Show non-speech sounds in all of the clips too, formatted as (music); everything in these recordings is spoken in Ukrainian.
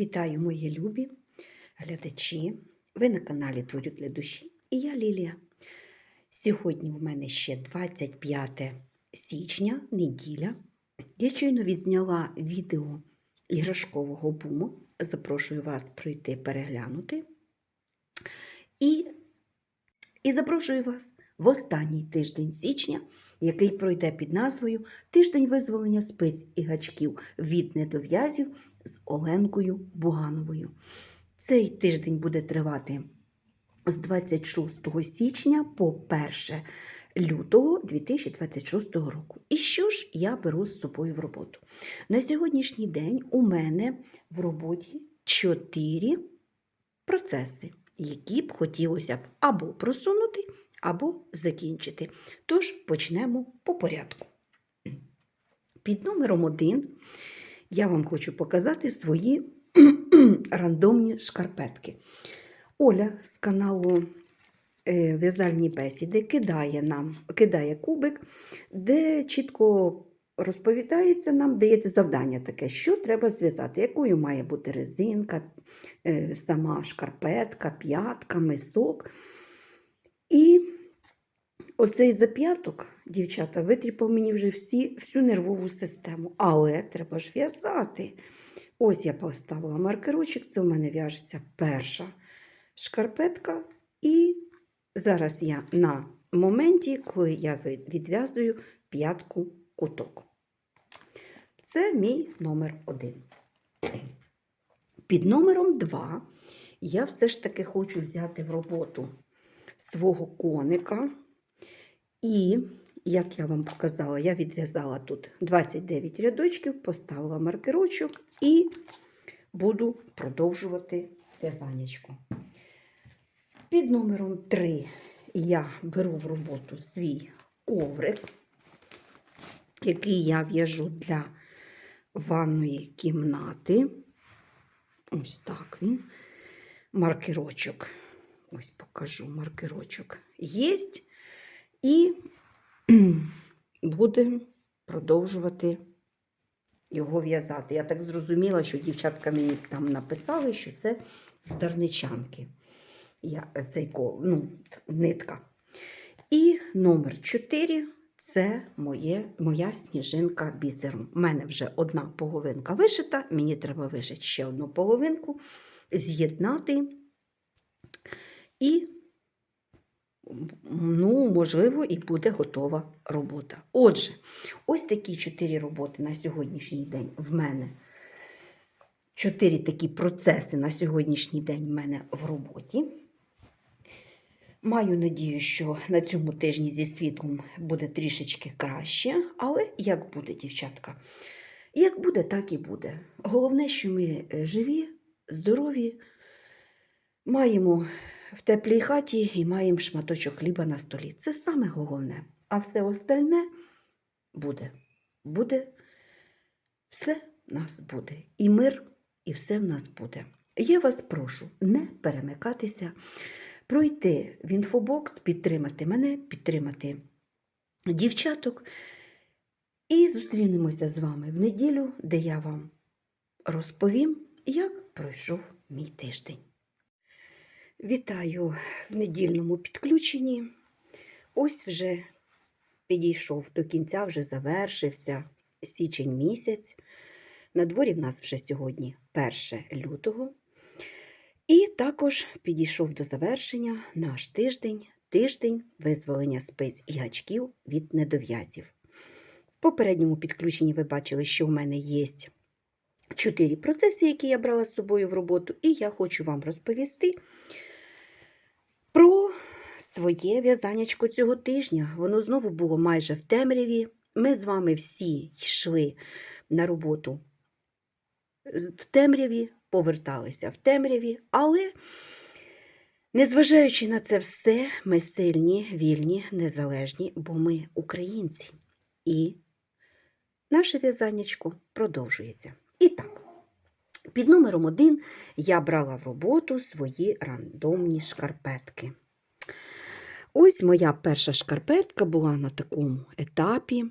Вітаю, мої любі глядачі. Ви на каналі Творю для душі і я Лілія. Сьогодні в мене ще 25 січня, неділя. Я щойно відзняла відео іграшкового буму. Запрошую вас пройти переглянути. І, і запрошую вас в останній тиждень січня, який пройде під назвою Тиждень визволення спиць і гачків від недов'язів з Оленкою Бугановою. Цей тиждень буде тривати з 26 січня по 1 лютого 2026 року. І що ж я беру з собою в роботу? На сьогоднішній день у мене в роботі 4 процеси, які б хотілося б або просунути, або закінчити. Тож почнемо по порядку. Під номером 1 я вам хочу показати свої (clears throat) рандомні шкарпетки. Оля з каналу е, В'язальні бесіди кидає нам кидає кубик, де чітко розповідається нам, дається завдання таке, що треба зв'язати, якою має бути резинка, е, сама шкарпетка, п'ятка, мисок. І оцей зап'яток, дівчата, витріпав мені вже всі, всю нервову систему. Але треба ж в'язати. Ось я поставила маркерочок, це в мене в'яжеться перша шкарпетка. І зараз я на моменті, коли я відв'язую п'ятку куток. Це мій номер один. Під номером 2 я все ж таки хочу взяти в роботу свого коника. І, як я вам показала, я відв'язала тут 29 рядочків, поставила маркерочок і буду продовжувати в'язанечко. Під номером 3 я беру в роботу свій коврик, який я в'яжу для ванної кімнати. Ось так він. Маркерочок. Ось покажу маркерочок. Єсть. І будемо продовжувати його в'язати. Я так зрозуміла, що дівчатка мені там написали, що це з дарничанки. Я, цей ну, нитка. І номер 4 це моє, моя сніжинка бісером. У мене вже одна половинка вишита, мені треба вишити ще одну половинку, з'єднати. І, ну, можливо, і буде готова робота. Отже, ось такі чотири роботи на сьогоднішній день в мене. Чотири такі процеси на сьогоднішній день в мене в роботі. Маю надію, що на цьому тижні зі світлом буде трішечки краще, але як буде, дівчатка? Як буде, так і буде. Головне, що ми живі, здорові, маємо в теплій хаті і маємо шматочок хліба на столі. Це саме головне. А все остальне буде. Буде, все в нас буде. І мир, і все в нас буде. Я вас прошу не перемикатися пройти в інфобокс, підтримати мене, підтримати дівчаток. І зустрінемося з вами в неділю, де я вам розповім, як пройшов мій тиждень. Вітаю в недільному підключенні. Ось вже підійшов до кінця, вже завершився січень місяць. На дворі в нас вже сьогодні 1 лютого. І також підійшов до завершення наш тиждень, тиждень визволення спиць і гачків від недов'язів. В попередньому підключенні ви бачили, що в мене є чотири процеси, які я брала з собою в роботу, і я хочу вам розповісти про своє в'язанячко цього тижня. Воно знову було майже в темряві. Ми з вами всі йшли на роботу в темряві поверталися в темряві, але, незважаючи на це все, ми сильні, вільні, незалежні, бо ми українці. І наше в'язаннячко продовжується. І так, під номером один я брала в роботу свої рандомні шкарпетки. Ось моя перша шкарпетка була на такому етапі.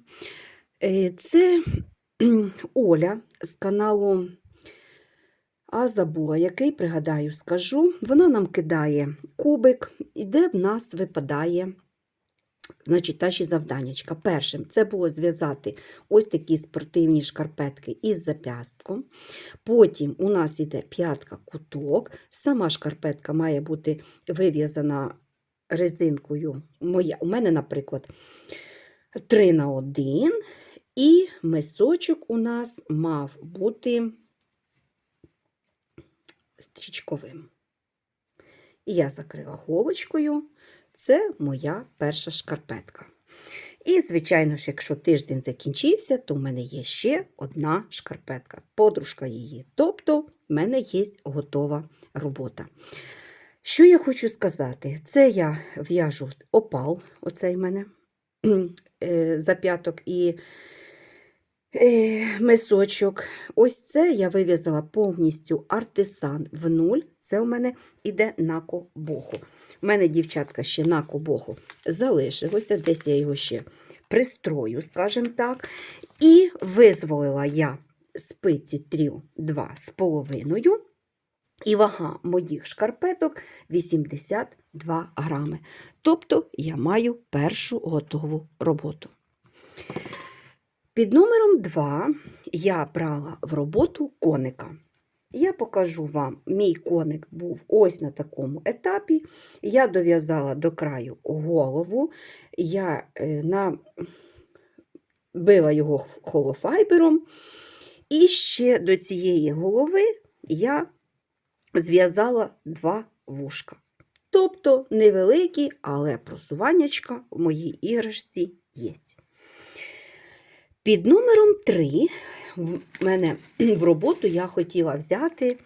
Е, це Оля з каналу А забула, який, пригадаю, скажу. Вона нам кидає кубик, і де в нас випадає значить, наші завданнячка. Першим це було зв'язати ось такі спортивні шкарпетки із зап'ястком. Потім у нас йде п'ятка куток. Сама шкарпетка має бути вив'язана резинкою. Моя, у мене, наприклад, 3 на 1. І мисочок у нас мав бути стрічковим. І я закрила голочкою. Це моя перша шкарпетка. І, звичайно ж, якщо тиждень закінчився, то в мене є ще одна шкарпетка, подружка її. Тобто, в мене є готова робота. Що я хочу сказати? Це я в'яжу опал, оцей в мене (clears throat) е, зап'яток і мисочок. Ось це я вив'язала повністю артисан в нуль. Це у мене іде на кобоху. У мене, дівчатка, ще на кобоху залишилося, десь я його ще пристрою, скажімо так. І визволила я спиці трів 2 з половиною. І вага моїх шкарпеток 82 грами. Тобто я маю першу готову роботу. Під номером 2 я брала в роботу коника. Я покажу вам, мій коник був ось на такому етапі. Я дов'язала до краю голову, я е, на... била його холофайбером, і ще до цієї голови я зв'язала два вушка. Тобто невеликі, але просуваннячка в моїй іграшці є. Під номером 3 в мене (clears throat) в роботу я хотіла взяти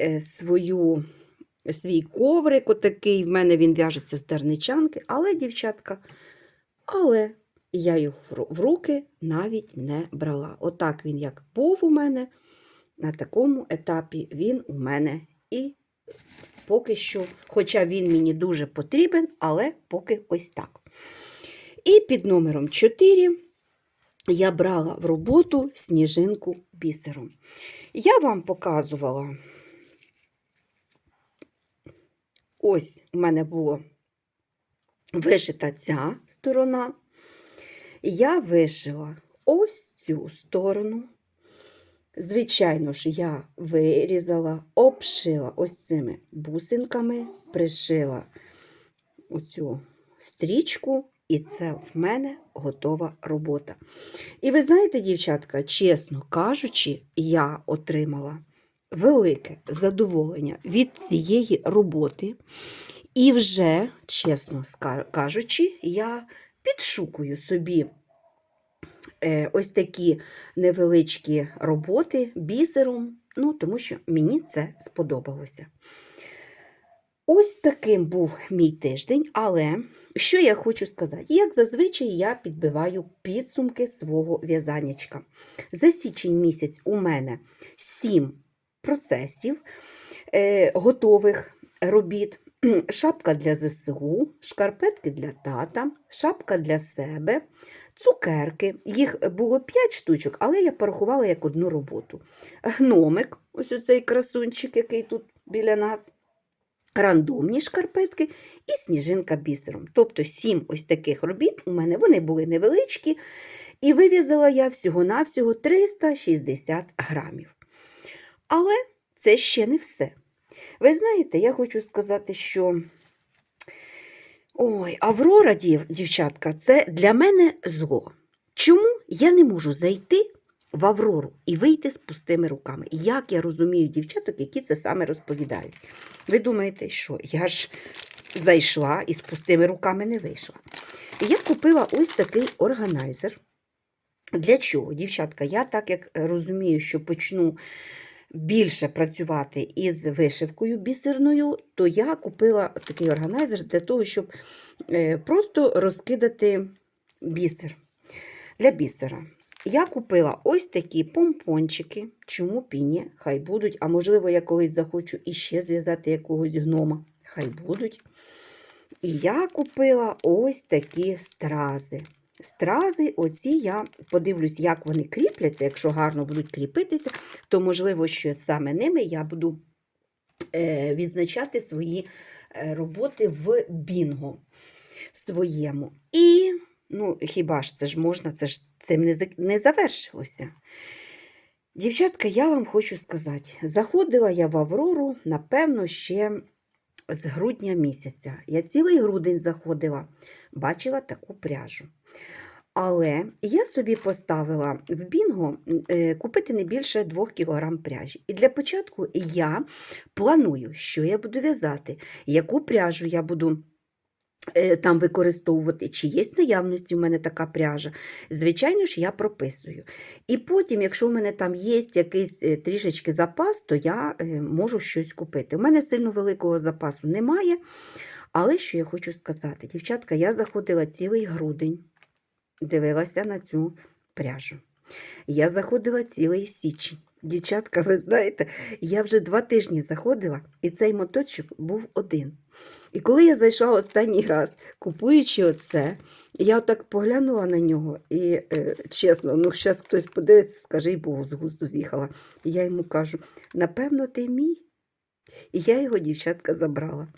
е, свою, свій коврик, отакий, в мене він в'яжеться з терничанки, але, дівчатка, але я його в руки навіть не брала. Отак він, як був у мене, на такому етапі він у мене і поки що, хоча він мені дуже потрібен, але поки ось так. І під номером 4 я брала в роботу сніжинку бісером. Я вам показувала, ось у мене було вишита ця сторона. Я вишила ось цю сторону. Звичайно ж, я вирізала, обшила ось цими бусинками, пришила оцю стрічку, і це в мене готова робота. І ви знаєте, дівчатка, чесно кажучи, я отримала велике задоволення від цієї роботи. І вже, чесно кажучи, я підшукую собі е, ось такі невеличкі роботи бісером, ну, тому що мені це сподобалося. Ось таким був мій тиждень, але що я хочу сказати? Як зазвичай я підбиваю підсумки свого в'язаннячка. За січень місяць у мене 7 процесів е, готових робіт. (clears throat) Шапка для ЗСУ, шкарпетки для тата, шапка для себе, цукерки. Їх було 5 штучок, але я порахувала як одну роботу. Гномик, ось оцей красунчик, який тут біля нас рандомні шкарпетки і сніжинка бісером. Тобто сім ось таких робіт у мене вони були невеличкі, і вив'язала я всього-навсього 360 грамів. Але це ще не все. Ви знаєте, я хочу сказати, що. Ой, Аврора, дів, дівчатка, це для мене зло. Чому я не можу зайти в Аврору і вийти з пустими руками? Як я розумію дівчаток, які це саме розповідають? Ви думаєте, що я ж зайшла і з пустими руками не вийшла. Я купила ось такий органайзер. Для чого, дівчатка? Я так як розумію, що почну більше працювати із вишивкою бісерною, то я купила такий органайзер для того, щоб е, просто розкидати бісер для бісера. Я купила ось такі помпончики. Чому б і ні? Хай будуть. А можливо, я колись захочу іще зв'язати якогось гнома. Хай будуть. І я купила ось такі стрази. стрази, оці я подивлюсь, як вони кріпляться. Якщо гарно будуть кріпитися, то можливо, що саме ними я буду е, відзначати свої е, роботи в бінго своєму. І, ну, хіба ж це ж можна, це ж цим не, не завершилося. Дівчатка, я вам хочу сказати, заходила я в Аврору, напевно, ще з грудня місяця. Я цілий грудень заходила, бачила таку пряжу. Але я собі поставила в бінго е, купити не більше 2 кг пряжі. І для початку я планую, що я буду в'язати, яку пряжу я буду там використовувати, чи є наявності в мене така пряжа. Звичайно ж, я прописую. І потім, якщо в мене там є якийсь е, трішечки запас, то я е, можу щось купити. У мене сильно великого запасу немає. Але що я хочу сказати, дівчатка, я заходила цілий грудень, дивилася на цю пряжу. Я заходила цілий січень. Дівчатка, ви знаєте, я вже два тижні заходила, і цей моточок був один. І коли я зайшла останній раз, купуючи оце, я отак поглянула на нього і е, чесно, ну зараз хтось подивиться, скаже, й Богу, з густу з'їхала. І я йому кажу: напевно, ти мій. І я його, дівчатка, забрала.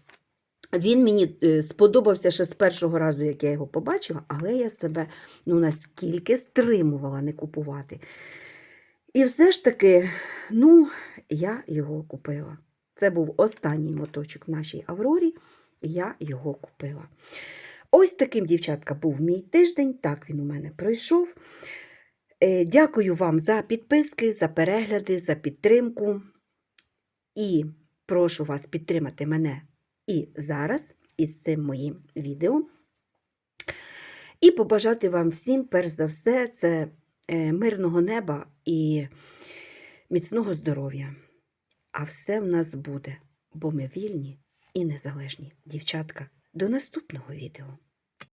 Він мені е, сподобався ще з першого разу, як я його побачила, але я себе ну, наскільки стримувала не купувати. І все ж таки, ну, я його купила. Це був останній моточок в нашій Аврорі, я його купила. Ось таким, дівчатка, був мій тиждень, так він у мене пройшов. Е, Дякую вам за підписки, за перегляди, за підтримку. І прошу вас підтримати мене і зараз із цим моїм відео. І побажати вам всім, перш за все, це мирного неба і міцного здоров'я. А все в нас буде, бо ми вільні і незалежні. Дівчатка, до наступного відео.